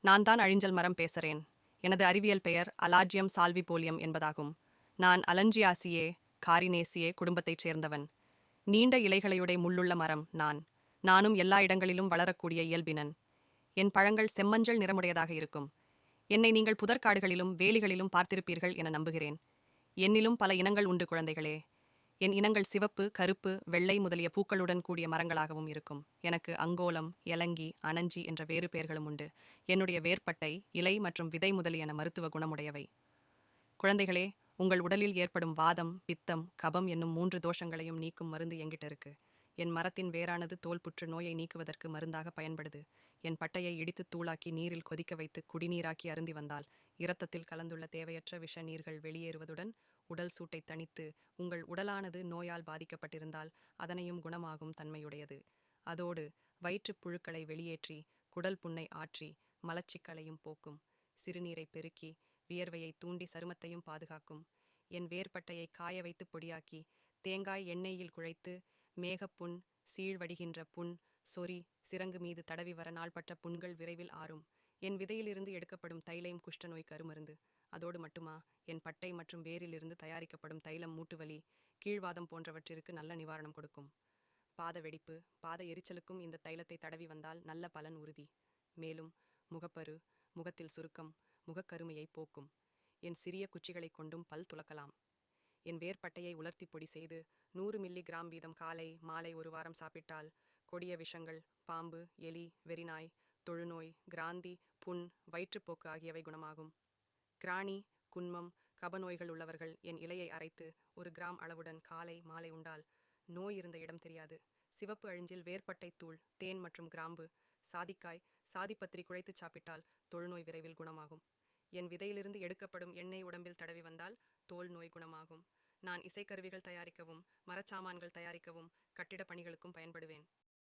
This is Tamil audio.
நான் தான் அழிஞ்சல் மரம் பேசுறேன். எனது அறிவியல் பெயர் அலாஜியம் சால்விபோலியம் என்பதாகும். நான் அலஞ்சியாசியே காரினேசியே குடும்பத்தைச் சேர்ந்தவன். நீண்ட இலைகளையுடைய முள்ளுள்ள மரம் நான். நானும் எல்லா இடங்களிலும் வளரக்கூடிய இயல்பினன். என் பழங்கள் செம்மஞ்சள் நிறமுடையதாக இருக்கும். என்னை நீங்கள் புதற்காடுகளிலும் வேலிகளிலும் பார்த்திருப்பீர்கள் என நம்புகிறேன். என்னிலும் பல இனங்கள் உண்டு குழந்தைகளே. என் இனங்கள் சிவப்பு கருப்பு வெள்ளை முதலிய பூக்களுடன் கூடிய மரங்களாகவும் இருக்கும். எனக்கு அங்கோலம் எலங்கி அனஞ்சி என்ற வேறு பெயர்களும் உண்டு. என்னுடைய வேர்ப்பட்டை இலை மற்றும் விதை முதலியன மருத்துவ குணமுடையவை. குழந்தைகளே உங்கள் உடலில் ஏற்படும் வாதம் பித்தம் கபம் என்னும் மூன்று தோஷங்களையும் நீக்கும் மருந்து என்கிட்ட இருக்கு. என் மரத்தின் வேரானது தோல் புற்று நோயை நீக்குவதற்கு மருந்தாக பயன்படுது. என் பட்டையை இடித்து தூளாக்கி நீரில் கொதிக்க வைத்து குடிநீராக்கி அருந்தி வந்தால் இரத்தத்தில் கலந்துள்ள தேவையற்ற விஷ நீர்கள் வெளியேறுவதுடன் உடல் சூட்டை தணித்து உங்கள் உடலானது நோயால் பாதிக்கப்பட்டிருந்தால் அதனையும் குணமாகும் தன்மையுடையது. அதோடு வயிற்றுப் புழுக்களை வெளியேற்றி குடல் புண்ணை ஆற்றி மலச்சிக்கலையும் போக்கும். சிறுநீரை பெருக்கி வியர்வையை தூண்டி சருமத்தையும் பாதுகாக்கும். என் வேர்பட்டையை காய வைத்து பொடியாக்கி தேங்காய் எண்ணெயில் குழைத்து மேகப்புண் சீழ்வடிகின்ற புண் சொறி சிறங்கு மீது தடவி வர நாள்பட்ட புண்கள் விரைவில் ஆறும். என் விதையிலிருந்து எடுக்கப்படும் தைலம் குஷ்டநோய் கருமருந்து. அதோடு மட்டுமா என் பட்டை மற்றும் வேரிலிருந்து தயாரிக்கப்படும் தைலம் மூட்டுவலி கீழ்வாதம் போன்றவற்றிற்கு நல்ல நிவாரணம் கொடுக்கும். பாத வெடிப்பு பாத எரிச்சலுக்கும் இந்த தைலத்தை தடவி வந்தால் நல்ல பலன் உறுதி. மேலும் முகப்பரு முகத்தில் சுருக்கம் முகக்கருமையை போக்கும். என் சிறிய குச்சிகளைக் கொண்டும் பல் துலக்கலாம் என் வேர்பட்டையை உலர்த்தி பொடி செய்து நூறு மில்லி கிராம் வீதம் காலை மாலை ஒரு வாரம் சாப்பிட்டால் கொடிய விஷங்கள் பாம்பு எலி வெறிநாய் தொழுநோய் கிராந்தி புண் வயிற்றுப்போக்கு ஆகியவை குணமாகும். கிராணி குன்மம் கபநோய்கள் உள்ளவர்கள் என் இலையை அரைத்து ஒரு கிராம் அளவுடன் காலை மாலை உண்டால் நோய் இருந்த இடம் தெரியாது. சிவப்பு அழிஞ்சில் வேர்ப்பட்டை தூள் தேன் மற்றும் கிராம்பு சாதிக்காய் சாதிப்பத்திரி குழைத்து சாப்பிட்டால் தொழுநோய் விரைவில் குணமாகும். என் விதையிலிருந்து எடுக்கப்படும் எண்ணெய் உடம்பில் தடவி வந்தால் தோல் நோய் குணமாகும். நான் இசைக்கருவிகள் தயாரிக்கவும் மரச்சாமான்கள் தயாரிக்கவும் கட்டிட பணிகளுக்கும் பயன்படுவேன்.